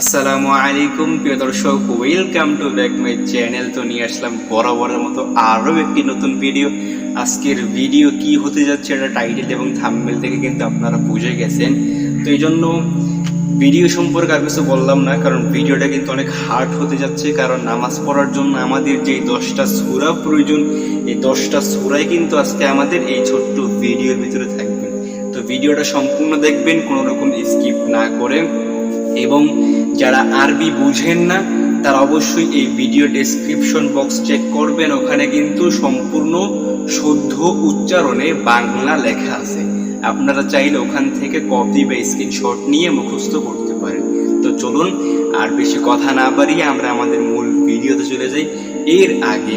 আসসালামু আলাইকুম, প্রিয় দর্শক। Welcome to back my channel তো নিয়ে আসলাম বরাবরের মতো আরও একটি নতুন ভিডিও আজকের ভিডিও কি হতে যাচ্ছে এটা টাইটেল এবং থাম্বনেল থেকে কিন্তু আপনারা বুঝে গেছেন। তো এই জন্য ভিডিও সম্পর্কে আর কিছু বললাম না, কারণ ভিডিওটা কিন্তু অনেক হার্ড হতে যাচ্ছে। কারণ নামাজ পড়ার জন্য আমাদের যে দশটা সুরা প্রয়োজন, এই দশটা সুরাই কিন্তু আজকে আমাদের এই ছোট্ট ভিডিওর ভিতরে থাকবে। তো ভিডিওটা সম্পূর্ণ দেখবেন, কোনো রকম স্কিপ না করে। এবং যারা আরবি বুঝেন না, তারা অবশ্যই এই ভিডিও ডেসক্রিপশন বক্স চেক করবেন। ওখানে কিন্তু সম্পূর্ণ শুদ্ধ উচ্চারণে বাংলা লেখা আছে। আপনারা চাইলে ওখান থেকে কপি বা স্ক্রিনশট নিয়ে মুখস্থ করতে পারেন। তো চলুন, আর বেশি কথা না বাড়িয়ে আমরা আমাদের মূল ভিডিওতে চলে যাই। এর আগে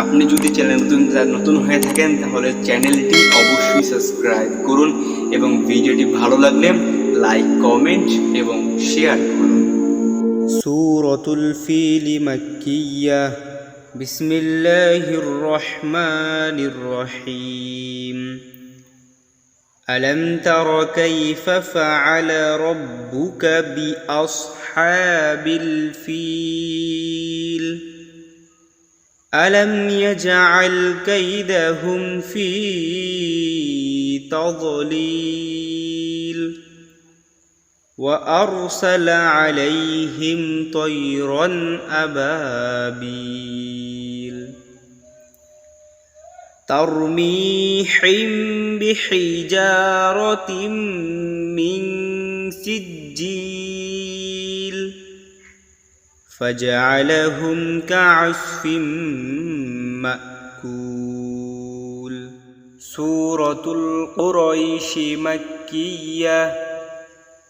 আপনি যদি চ্যানেল নতুন নতুন হয়ে থাকেন, তাহলে চ্যানেলটি অবশ্যই সাবস্ক্রাইব করুন এবং ভিডিওটি ভালো লাগলে লাইক কমেন্ট এবং শেয়ার করুন। سورة الفيل مكية. بسم الله الرحمن الرحيم. ألم تر كيف فعل ربك بأصحاب الفيل؟ ألم يجعل كيدهم في تضليل؟ وأرسل عليهم طيرا أبابيل. ترميحم بحجارة من سجيل. فجعلهم كعصف مأكول. سورة القريش مكية.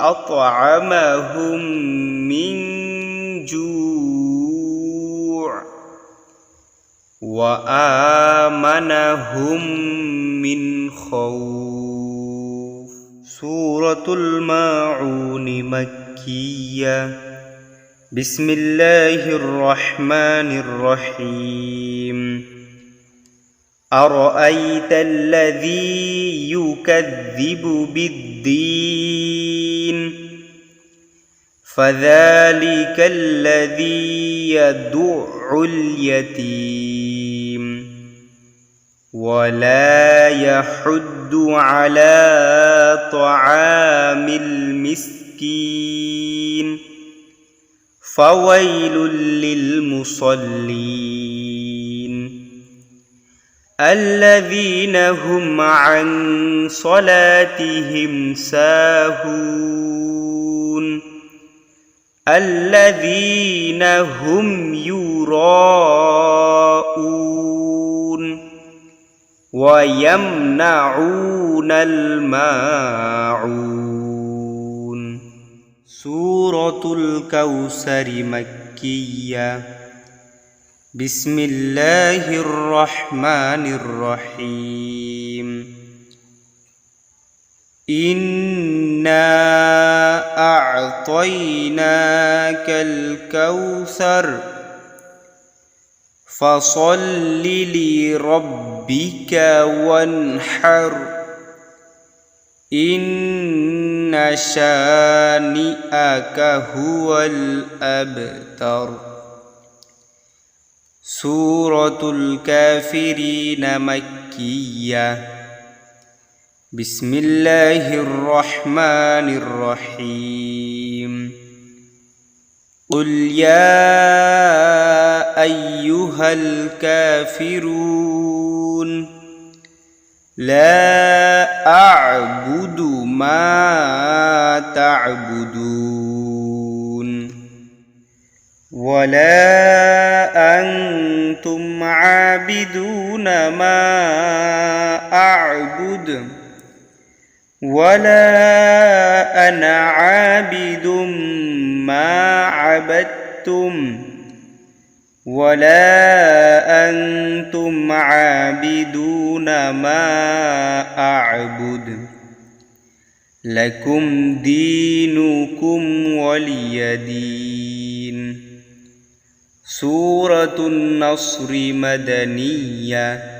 أطعمهم من جوع وآمنهم من خوف. سورة الماعون مكية. بسم الله الرحمن الرحيم. أرأيت الذي يكذب بالدين؟ فذلك الذي يدع اليتيم ولا يحد على طعام المسكين فويل للمصلين الذين هم عن صلاتهم ساهون الذين هم يراءون ويمنعون الماعون. سورة الكوثر مكية. بسم الله الرحمن الرحيم. إنا أعطيناك الكوثر فصل لربك وانحر إن شانئك هو الأبتر سورة الكافرين مكية بسم الله الرحمن الرحيم. قل يا أيها الكافرون لا أعبد ما تعبدون ولا أنتم عابدون ما أعبد. ولا أنا عابد ما عبدتم ولا أنتم عابدون ما أعبد لكم دينكم ولي دين سورة النصر مدنية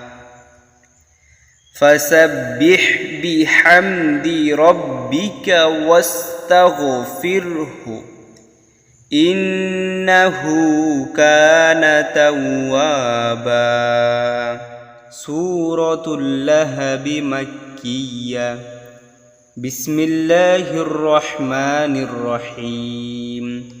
فسبح بحمد ربك واستغفره. إنه كان توابا. سورة اللهب مكية. بسم الله الرحمن الرحيم.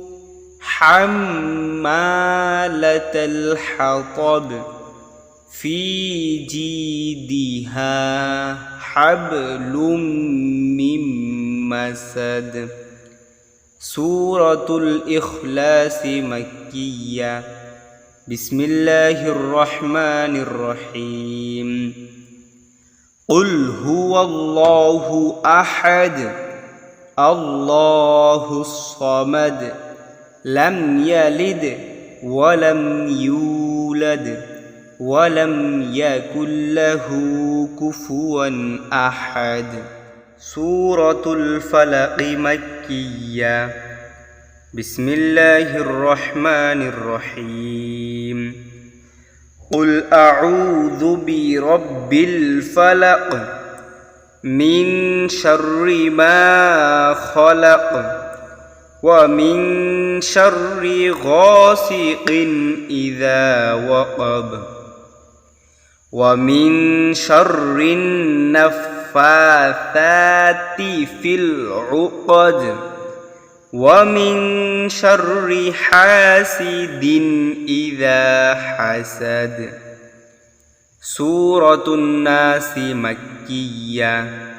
حمالة الحطب في جيدها حبل من مسد. سورة الإخلاص مكية. بسم الله الرحمن الرحيم. قل هو الله أحد الله الصمد. لم يلد ولم يولد ولم يكن له كفوا أحد. سورة الفلق مكية. بسم الله الرحمن الرحيم. قل أعوذ برب الفلق من شر ما خلق ومن شر غاسق إذا وقب ومن شر النفاثات في العقد ومن شر حاسد إذا حسد سورة الناس مكية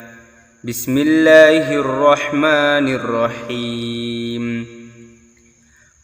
بسم الله الرحمن الرحيم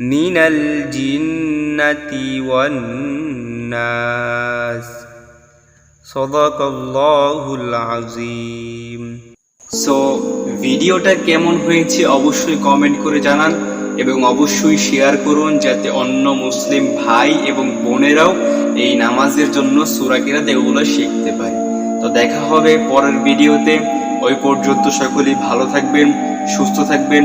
من الجنة والناس صدق الله العظيم সো ভিডিওটা কেমন হয়েছে অবশ্যই কমেন্ট করে জানান এবং অবশ্যই শেয়ার করুন যাতে অন্য মুসলিম ভাই এবং বোনেরাও এই নামাজের জন্য সুরাকিরাত এগুলো শিখতে পারে তো দেখা হবে পরের ভিডিওতে ওই পর্যন্ত সকলেই ভালো থাকবেন সুস্থ থাকবেন